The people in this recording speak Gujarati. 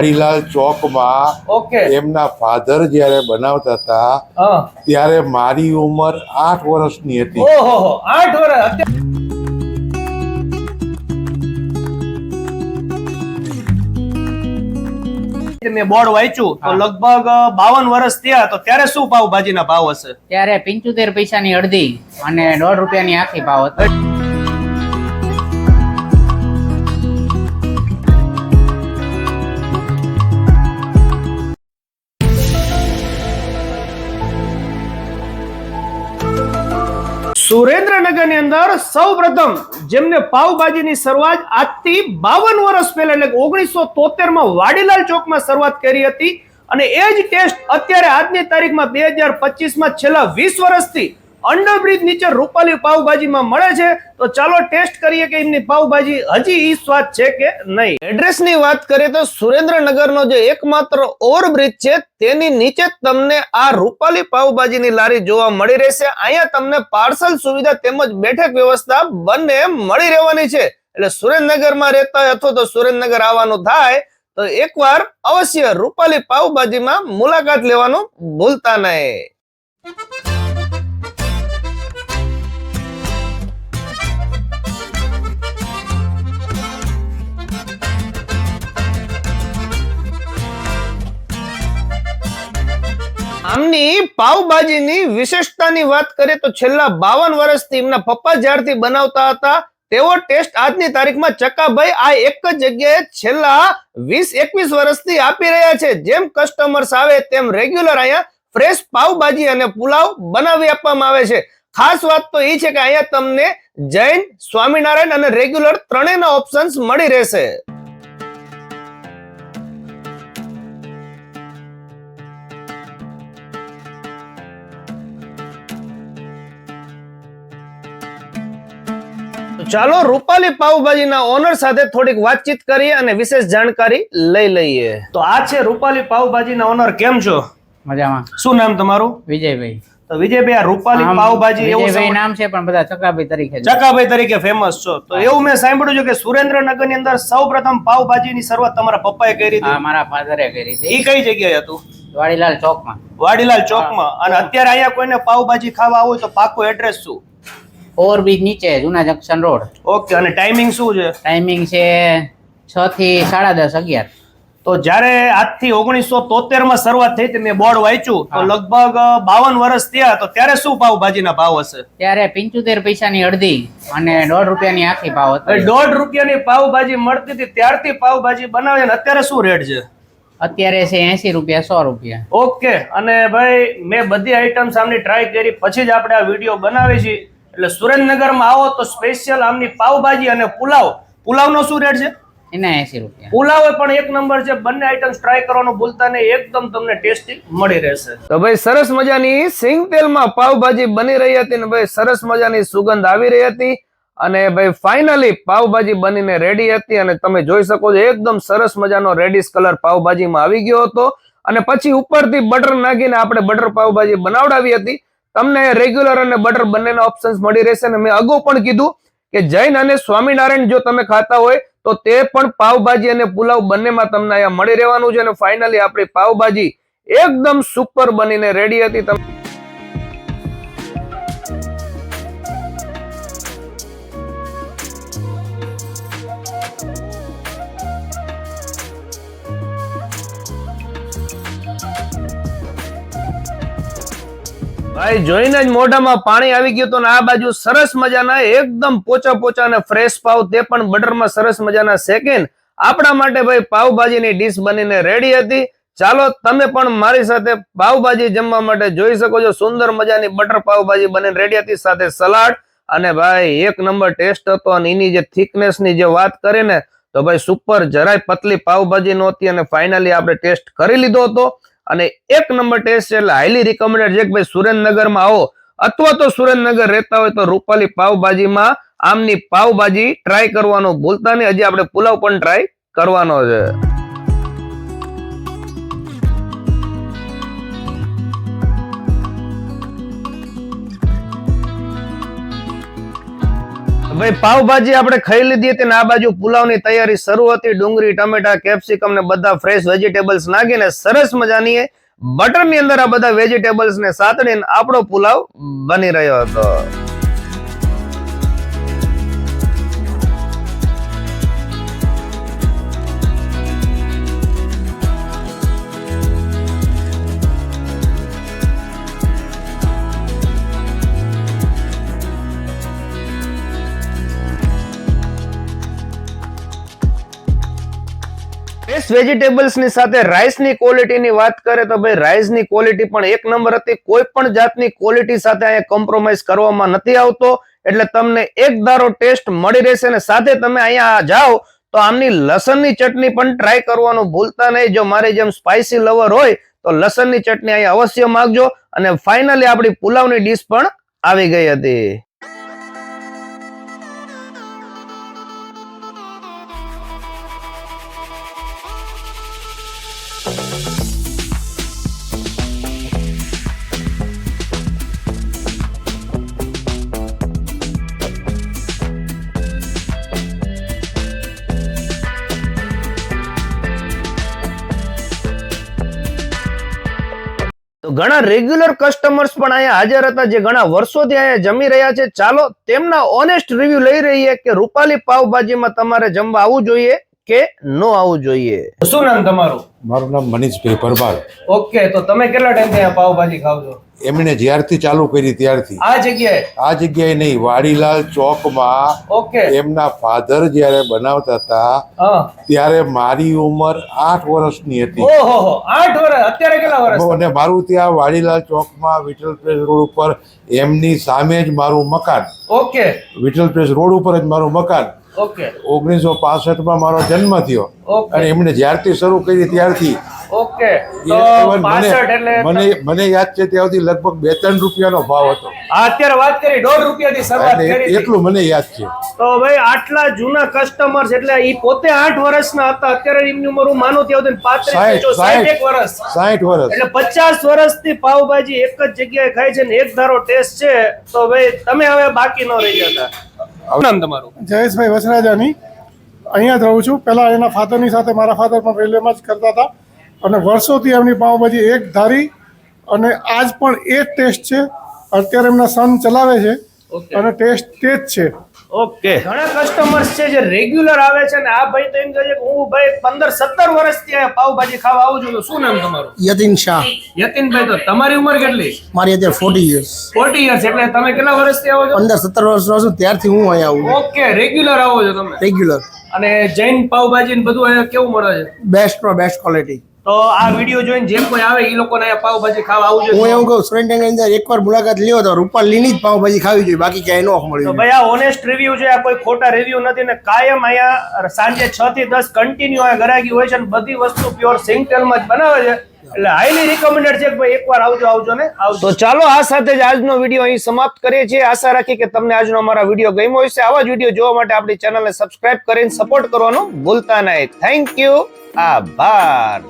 હરિલાલ ચોકમાં ઓકે. એમના ફાધર જ્યારે બનાવતા હતા ત્યારે મારી ઉંમર આઠ વર્ષની હતી. ઓહો આઠ વર્ષ. મેં બોર્ડ વાંચ્યું તો લગભગ બાવન વર્ષ થયા તો ત્યારે શું પાવભાજીના ભાવ હશે? ત્યારે પંચોતેર પૈસાની અડધી અને દોઢ રૂપિયાની આખી ભાવ હતો. સુરેન્દ્રનગરની અંદર સૌ પ્રથમ જેમને પાવભાજીની શરૂઆત આજથી બાવન વર્ષ પહેલા એટલે ઓગણીસો તોતેરમાં વાડીલાલ ચોકમાં શરૂઆત કરી હતી. અને એ જ ટેસ્ટ અત્યારે આજની તારીખમાં બે હજાર પચીસમાં છેલ્લા વીસ વર્ષથી અંડરબ્રિજ નીચે રૂપાલી પાવભાજીમાં મળે છે. તો ચાલો ટેસ્ટ કરીએ કે એમની પાવભાજી હજી ઈ સ્વાદ છે કે નહીં. એડ્રેસની વાત કરીએ તો સુરેન્દ્રનગરનો જે એકમાત્ર ઓવરબ્રિજ છે, તેની નીચે તમને આ રૂપાલી પાવભાજીની લારી જોવા મળી રહેશે. અહીંયા તમને પાર્સલ સુવિધા તેમજ બેઠક વ્યવસ્થા બંને મળી રહેવાની છે. એટલે સુરેન્દ્રનગરમાં રહેતા હોય અથવા તો સુરેન્દ્રનગર આવવાનું થાય, તો એકવાર અવશ્ય રૂપાલી પાવભાજીમાં મુલાકાત લેવાનું ભૂલતા નહીં. આમની પાવભાજીની વિશેષતાની વાત કરીએ તો છેલ્લા બાવન વર્ષથી એમના પપ્પા જ્યારથી બનાવતા હતા તેવો ટેસ્ટ આજની તારીખમાં ચકાભાઈ આ એક જ જગ્યાએ છેલ્લા વીસ, એકવીસ વર્ષથી આપી રહ્યા છે. જેમ કસ્ટમર્સ આવે તેમ રેગ્યુલર અહીંયા ફ્રેશ પાવભાજી અને પુલાવ બનાવી આપવામાં આવે છે. ખાસ વાત તો એ છે કે અહીંયા તમને જૈન, સ્વામિનારાયણ અને રેગ્યુલર ત્રણેયના ઓપ્શન્સ મળી રહેશે. ચાલો રૂપાલી પાવભાજીના ઓનર સાથે થોડીક વાતચીત કરીએ અને વિશેષ જાણકારી લઈ લઈએ. તો આ છે રૂપાલી પાવભાજીના ઓનર કેમ છો? મજામાં. શું નામ તમારું? વિજયભાઈ. તો વિજયભાઈ આ રૂપાલી પાવભાજી એવું વિજયભાઈ નામ છે પણ બધા ચકાભાઈ તરીકે ચકાભાઈ તરીકે ફેમસ છો. તો એવું મેં સાંભળ્યું છે કે સુરેન્દ્રનગરની અંદર સૌ પ્રથમ પાવભાજીની શરૂઆત તમારા પપ્પાએ કરી હતી. મારા ફાધરે કરી હતી. એ કઈ જગ્યાએ હતું? વાડીલાલ ચોકમાં. વાડીલાલ ચોકમાં. અને અત્યારે અહીંયા કોઈને પાવભાજી ખાવા આવું હોય તો પાકું એડ્રેસ શું? ઓવરબ્રિજ નીચે જૂના જંકશન રોડ. ઓકે અને ટાઈમિંગ શું છે? ટાઈમિંગ છે છ થી સાડા દસ અગિયાર. તો જ્યારે આજથી ઓગણીસો તોતેરમાં શરૂઆત થઈ હતી મેં બોર્ડ વાંચ્યું તો લગભગ બાવન વર્ષ થયા તો ત્યારે શું પાવભાજીના ભાવ હશે? ત્યારે પંચોતેર પૈસાની અડધી અને દોઢ રૂપિયાની આખી ભાવ હતો. દોઢ રૂપિયાની પાવભાજી મળતી હતી ત્યારથી પાવભાજી બનાવે ને અત્યારે શું રેટ છે? અત્યારે છે એસી રૂપિયા સો રૂપિયા. ઓકે અને ભાઈ મેં બધી આઈટમ સામે ટ્રાય કરી પછી જ આપણે આ વીડિયો બનાવી છીએ એટલે સુરેન્દ્રનગરમાં આવો તો સ્પેશિયલ આમની પાવભાજી અને પુલાવ. પુલાવનો શું રેટ છે? એના એસી રૂપિયા. પુલાવ એ પણ એક નંબર છે. બંને આઈટમ્સ ટ્રાય કરવાનું ભૂલતા નહીં. એકદમ તમને ટેસ્ટી મળી રહેશે. તો ભાઈ સરસ મજાની સિંગ તેલમાં પાવભાજી બની રહી હતી ને ભાઈ સરસ મજાની સુગંધ આવી રહી હતી. અને ભાઈ ફાઇનલી પાવભાજી બનીને રેડી હતી અને તમે જોઈ શકો છો એકદમ સરસ મજાનો રેડિશ કલર પાવભાજીમાં આવી ગયો હતો. અને પછી ઉપરથી બટર નાખીને આપણે બટર પાવભાજી બનાવડાવી હતી. તમને રેગ્યુલર અને બટર બંનેના ઓપ્શન્સ મળી રહેશે અને મેં અગાઉ પણ કીધું કે જૈન અને સ્વામિનારાયણ જો તમે ખાતા હોય તો તે પણ પાવભાજી અને પુલાવ બંનેમાં તમને અહીંયા મળી રહેવાનું છે અને ફાઇનલી આપણી પાવભાજી એકદમ સુપર બનીને રેડી હતી. તમે ભાઈ, જોઈને જ મોઢામાં પાણી આવી ગયું હતું ને આ બાજુ સરસ મજાના, એકદમ પોચા પોચા અને ફ્રેશ પાવ, તે પણ બટરમાં સરસ મજાના સેકન્ડ આપણા માટે ભાઈ પાવભાજીની ડીશ બનીને રેડી હતી. ચાલો, તમે પણ મારી સાથે પાવભાજી જમવા માટે જોઈ શકો છો. સુંદર મજાની બટર પાવભાજી બનીને રેડી હતી, સાથે સલાડ. અને ભાઈ, એક નંબર ટેસ્ટ હતો અને એની જે થિકનેસની જે વાત કરીને, તો ભાઈ સુપર જરાય પતલી પાવભાજી નહોતી અને ફાઇનલી આપણે ટેસ્ટ કરી લીધો હતો. અને એક નંબર ટેસ્ટ એટલે હાઈલી રિકમેન્ડેડ છે કે ભાઈ સુરેન્દ્રનગરમાં આવો. અથવા તો સુરેન્દ્રનગર રહેતા હોય તો રૂપાલી પાવભાજીમાં આમની પાવભાજી ટ્રાય કરવાનો ભૂલતા નહીં. હજી આપણે પુલાવ પણ ટ્રાય કરવાનો છે. ભાઈ, પાવભાજી આપણે ખાઈ લીધી હતી ને આ બાજુ પુલાવની તૈયારી શરૂ હતી. ડુંગળી, ટમેટા, કેપ્સિકમ ને બધા ફ્રેશ વેજીટેબલ્સ નાખીને સરસ મજાની બટરની અંદર આ બધા વેજીટેબલ્સ ને સાતડીને આપણો પુલાવ બની રહ્યો હતો. ફ્રેશ વેજીટેબલ્સ સાથે રાઈસની ક્વોલિટીની વાત કરે તો ભાઈ રાઈસની ક્વોલિટી પણ એક નંબર હતી. કોઈ પણ જાતની ક્વોલિટી સાથે અહીંયા કોમ્પ્રોમાઇઝ કરવામાં નથી આવતો. એટલે તમને એક ધારો ટેસ્ટ મળી રહેશે અને સાથે તમે અહીંયા જાઓ તો આમની લસણની ચટણી પણ ટ્રાય કરવાનું ભૂલતા નહીં. જો મારી જેમ સ્પાઇસી લવર હોય તો લસણની ચટણી અહીંયા અવશ્ય માગજો. અને ફાઇનલી આપણી પુલાવની ડીશ પણ આવી ગઈ હતી. ઘણા રેગ્યુલર કસ્ટમર્સ પણ અહીંયા હાજર હતા જે ઘણા વર્ષોથી અહીંયા જમી રહ્યા છે. ચાલો તેમના ઓનેસ્ટ રિવ્યુ લઈ રહીએ કે રૂપાલી પાવભાજીમાં તમારે જમવા આવવું જોઈએ કે ન આવવું જોઈએ? શું નામ તમારું? મારું નામ મનીષભાઈ પરમાર. ઓકે તો તમે કેટલા ટાઈમથી અહીંયા પાવભાજી ખાવ છો? એમણે જ્યારથી ચાલુ કરી ત્યારથી. આ જગ્યાએ? આ જગ્યાએ નહીં વાડીલાલ ચોકમાં ઓકે. એમના ફાધર જ્યારે બનાવતા હતા ત્યારે મારી ઉંમર આઠ વર્ષની હતી. ઓહો આઠ વર્ષ અત્યારે કેટલા વર્ષ અને મારું ત્યાં વાડીલાલ ચોકમાં વિઠ્ઠલ પ્રેસ રોડ ઉપર એમની સામે જ મારું મકાન. ઓકે. વિઠ્ઠલ પ્રેસ રોડ ઉપર જ મારું મકાન. ઓકે. ઓગણીસો પાસઠમાં મારો જન્મ થયો. અને એમણે જ્યારથી શરૂ કરી ત્યારથી ઓકે. તો even પાસઠ એટલે મને મને યાદ છે ત્યાં સુધી લગભગ બે ત્રણ રૂપિયાનો ભાવ હતો. આ અત્યારે વાત કરી 1.5 રૂપિયાથી શરૂઆત કરી હતી. એટલું મને યાદ છે. તો ભાઈ આટલા જૂના કસ્ટમર્સ એટલે ઈ પોતે આઠ વર્ષના હતા અત્યારે એમની ઉંમર હું માનું ત્યાં સુધી પાંત્રીસ સાઠ તો સાઠ એક વર્ષ. 60 વર્ષ. એટલે પચાસ વર્ષથી પાવભાજી એક જ જગ્યાએ ખાય છે ને એક ધારો ટેસ્ટ છે તો ભાઈ તમે હવે બાકી ન રહી જતા. નામ તમારું? જયેશભાઈ વસરાજાની. અહીંયા જ રહું છું. પહેલા એના ફાધરની સાથે મારા ફાધર પણ રેલવેમાં જ કરતા હતા. અને વર્ષોથી એમની પાઉંભાજી એક ધારી અને આજ પણ એ જ ટેસ્ટ છે. અત્યારે એમના સન ચલાવે છે ઓકે. અને ટેસ્ટ તે જ છે. ઓકે. ઘણા કસ્ટમર્સ છે જે રેગ્યુલર આવે છે ને આ ભાઈ તો એમ કહે છે કે હું ભાઈ પંદર સત્તર વર્ષથી અહીંયા પાઉંભાજી ખાવા આવું છું તો શું નામ તમારું? યતિન શાહ. યતિનભાઈ તો તમારી ઉંમર કેટલી? મારી અત્યારે ફોર્ટી યર્સ ફોર્ટી યર્સ એટલે તમે કેટલા વર્ષથી આવો છો? પંદર સત્તર વર્ષનો છું ત્યારથી હું અહીંયા આવું ઓકે રેગ્યુલર આવો છો તમે? રેગ્યુલર અને જૈન પાવભાજી ને બધું અહીંયા કેવું મળે છે? બેસ્ટ બેસ્ટ ક્વોલિટી તો આ વીડિયો જોઈને જેમ કોઈ આવે એ લોકોને અહીંયા પાવભાજી ખાવા આવું હું જોઈએ એવું કહું સુરેન્દ્રનગરની અંદર એકવાર મુલાકાત લ્યો તો રૂપાલીની જ પાઉંભાજી ખાવી જોઈએ બાકી ક્યાંય ન તો મળી ભાઈ આ ઓનેસ્ટ રિવ્યુ છે આ કોઈ ખોટા રિવ્યુ નથી ને કાયમ અહીંયા સાંજે છ થી દસ કન્ટિન્યુ અહીંયા ગરાગી હોય છે અને બધી વસ્તુ પ્યોર સિંગટેલમાં જ બનાવે છે. એટલે હાઈલી રિકમેન્ડેડ છે કે ભાઈ એકવાર આવજો આવજો ને? આવજો. તો ચાલો, આ સાથે જ આજનો વીડિયો અહીં સમાપ્ત કરીએ છીએ. આશા રાખી કે તમને આજનો અમારા વીડિયો ગમ્યો હશે. આવા જ વીડિયો જોવા માટે આપણી ચેનલને સબસ્ક્રાઇબ કરીને સપોર્ટ કરવાનું ભૂલતા નહીં. થેન્ક યુ આભાર.